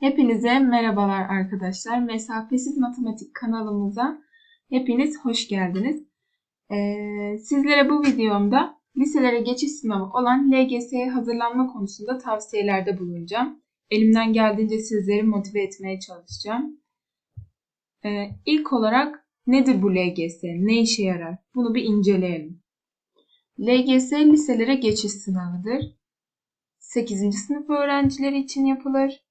Hepinize merhabalar arkadaşlar. Mesafesiz Matematik kanalımıza hepiniz hoş geldiniz. Ee, sizlere bu videomda liselere geçiş sınavı olan LGS'ye hazırlanma konusunda tavsiyelerde bulunacağım. Elimden geldiğince sizleri motive etmeye çalışacağım. Ee, ilk olarak nedir bu LGS? Ne işe yarar? Bunu bir inceleyelim. LGS liselere geçiş sınavıdır. 8. sınıf öğrencileri için yapılır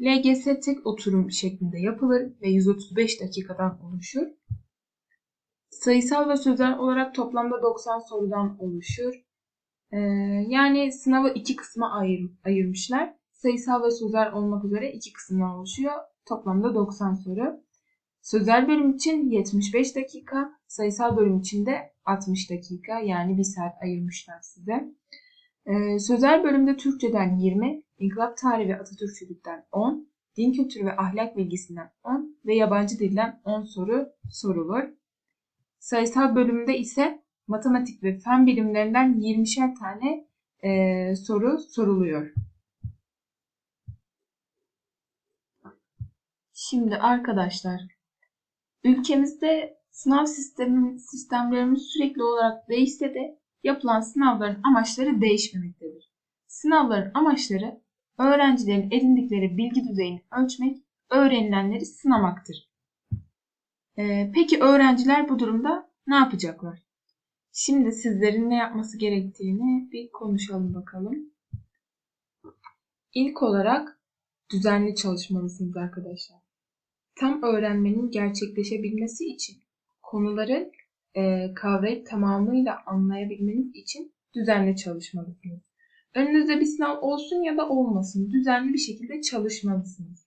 LGS tek oturum şeklinde yapılır ve 135 dakikadan oluşur. Sayısal ve sözel olarak toplamda 90 sorudan oluşur. Ee, yani sınavı iki kısma ayır, ayırmışlar. Sayısal ve sözel olmak üzere iki kısımdan oluşuyor. Toplamda 90 soru. Sözel bölüm için 75 dakika, sayısal bölüm için de 60 dakika yani 1 saat ayırmışlar size. Ee, sözel bölümde Türkçeden 20, İnkılap Tarihi ve Atatürkçülükten 10, Din Kültürü ve Ahlak Bilgisinden 10 ve Yabancı Dilden 10 soru sorulur. Sayısal bölümde ise matematik ve fen bilimlerinden 20'şer tane e, soru soruluyor. Şimdi arkadaşlar, ülkemizde sınav sistemi, sistemlerimiz sürekli olarak değişse de yapılan sınavların amaçları değişmemektedir. Sınavların amaçları öğrencilerin edindikleri bilgi düzeyini ölçmek, öğrenilenleri sınamaktır. Ee, peki öğrenciler bu durumda ne yapacaklar? Şimdi sizlerin ne yapması gerektiğini bir konuşalım bakalım. İlk olarak düzenli çalışmalısınız arkadaşlar. Tam öğrenmenin gerçekleşebilmesi için konuları e, kavrayıp tamamıyla anlayabilmeniz için düzenli çalışmalısınız. Önünüzde bir sınav olsun ya da olmasın düzenli bir şekilde çalışmalısınız.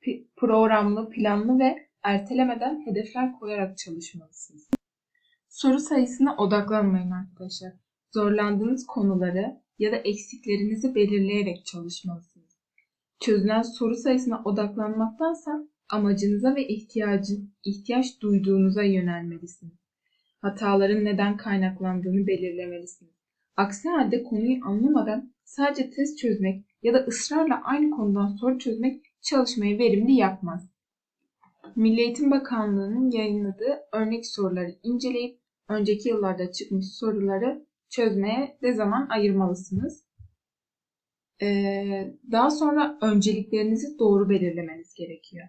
P- programlı, planlı ve ertelemeden hedefler koyarak çalışmalısınız. Soru sayısına odaklanmayın arkadaşlar. Zorlandığınız konuları ya da eksiklerinizi belirleyerek çalışmalısınız. Çözülen soru sayısına odaklanmaktansa amacınıza ve ihtiyacın, ihtiyaç duyduğunuza yönelmelisiniz. Hataların neden kaynaklandığını belirlemelisiniz. Aksi halde konuyu anlamadan sadece test çözmek ya da ısrarla aynı konudan soru çözmek çalışmayı verimli yapmaz. Milli Eğitim Bakanlığı'nın yayınladığı örnek soruları inceleyip önceki yıllarda çıkmış soruları çözmeye de zaman ayırmalısınız. Ee, daha sonra önceliklerinizi doğru belirlemeniz gerekiyor.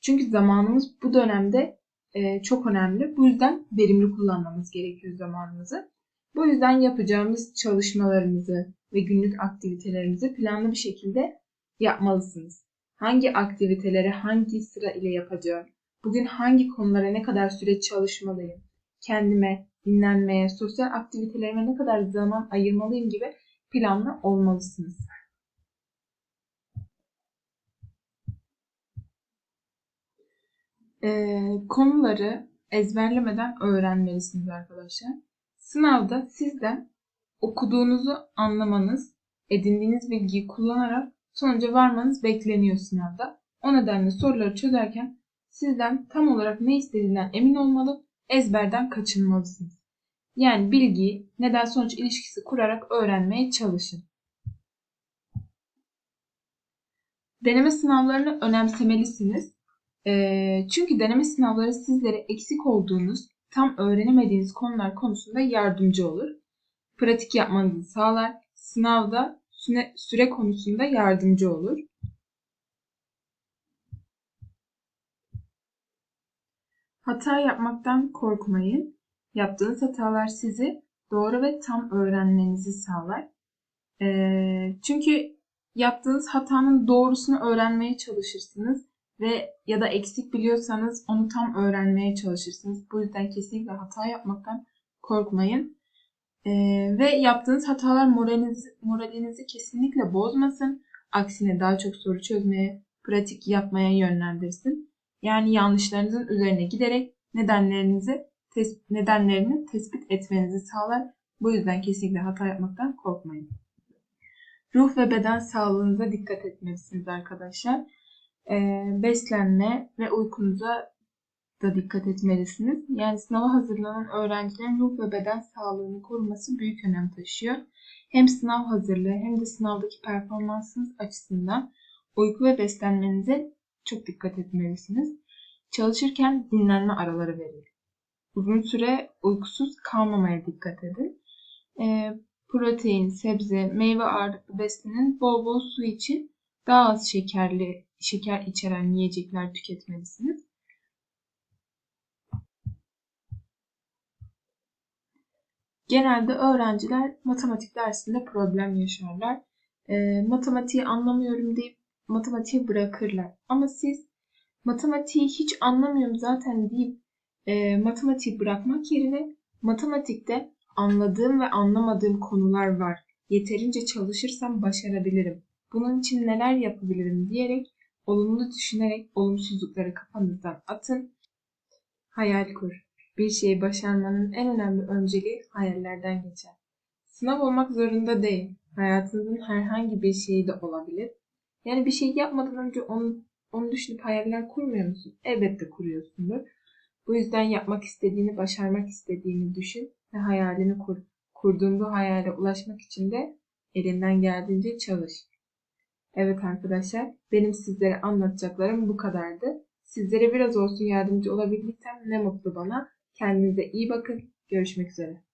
Çünkü zamanımız bu dönemde e, çok önemli. Bu yüzden verimli kullanmamız gerekiyor zamanımızı. Bu yüzden yapacağımız çalışmalarımızı ve günlük aktivitelerimizi planlı bir şekilde yapmalısınız. Hangi aktiviteleri hangi sıra ile yapacağım? Bugün hangi konulara ne kadar süre çalışmalıyım? Kendime, dinlenmeye, sosyal aktivitelerime ne kadar zaman ayırmalıyım gibi planlı olmalısınız. Ee, konuları ezberlemeden öğrenmelisiniz arkadaşlar. Sınavda sizden okuduğunuzu anlamanız, edindiğiniz bilgiyi kullanarak sonuca varmanız bekleniyor sınavda. O nedenle soruları çözerken sizden tam olarak ne istediğinden emin olmalı, ezberden kaçınmalısınız. Yani bilgiyi neden sonuç ilişkisi kurarak öğrenmeye çalışın. Deneme sınavlarını önemsemelisiniz. çünkü deneme sınavları sizlere eksik olduğunuz tam öğrenemediğiniz konular konusunda yardımcı olur. Pratik yapmanızı sağlar. Sınavda süre, süre konusunda yardımcı olur. Hata yapmaktan korkmayın. Yaptığınız hatalar sizi doğru ve tam öğrenmenizi sağlar. Ee, çünkü yaptığınız hatanın doğrusunu öğrenmeye çalışırsınız ve ya da eksik biliyorsanız onu tam öğrenmeye çalışırsınız. Bu yüzden kesinlikle hata yapmaktan korkmayın. Ee, ve yaptığınız hatalar moralinizi, moralinizi kesinlikle bozmasın. Aksine daha çok soru çözmeye, pratik yapmaya yönlendirsin. Yani yanlışlarınızın üzerine giderek nedenlerinizi tes- nedenlerini tespit etmenizi sağlar. Bu yüzden kesinlikle hata yapmaktan korkmayın. Ruh ve beden sağlığınıza dikkat etmelisiniz arkadaşlar e, beslenme ve uykunuza da dikkat etmelisiniz. Yani sınava hazırlanan öğrencilerin ruh ve beden sağlığını koruması büyük önem taşıyor. Hem sınav hazırlığı hem de sınavdaki performansınız açısından uyku ve beslenmenize çok dikkat etmelisiniz. Çalışırken dinlenme araları verin. Uzun süre uykusuz kalmamaya dikkat edin. E, protein, sebze, meyve ağırlıklı beslenin. Bol bol su için daha az şekerli, şeker içeren yiyecekler tüketmelisiniz. Genelde öğrenciler matematik dersinde problem yaşarlar. E, matematiği anlamıyorum deyip matematiği bırakırlar. Ama siz matematiği hiç anlamıyorum zaten deyip e, matematiği bırakmak yerine matematikte anladığım ve anlamadığım konular var. Yeterince çalışırsam başarabilirim. Bunun için neler yapabilirim diyerek olumlu düşünerek olumsuzlukları kafanızdan atın. Hayal kur. Bir şeyi başarmanın en önemli önceliği hayallerden geçer. Sınav olmak zorunda değil. Hayatınızın herhangi bir şeyi de olabilir. Yani bir şey yapmadan önce onu, onu düşünüp hayaller kurmuyor musun? Elbette kuruyorsundur. Bu yüzden yapmak istediğini, başarmak istediğini düşün ve hayalini kur. Kurduğun bu hayale ulaşmak için de elinden geldiğince çalış. Evet arkadaşlar, benim sizlere anlatacaklarım bu kadardı. Sizlere biraz olsun yardımcı olabildiysem ne mutlu bana. Kendinize iyi bakın. Görüşmek üzere.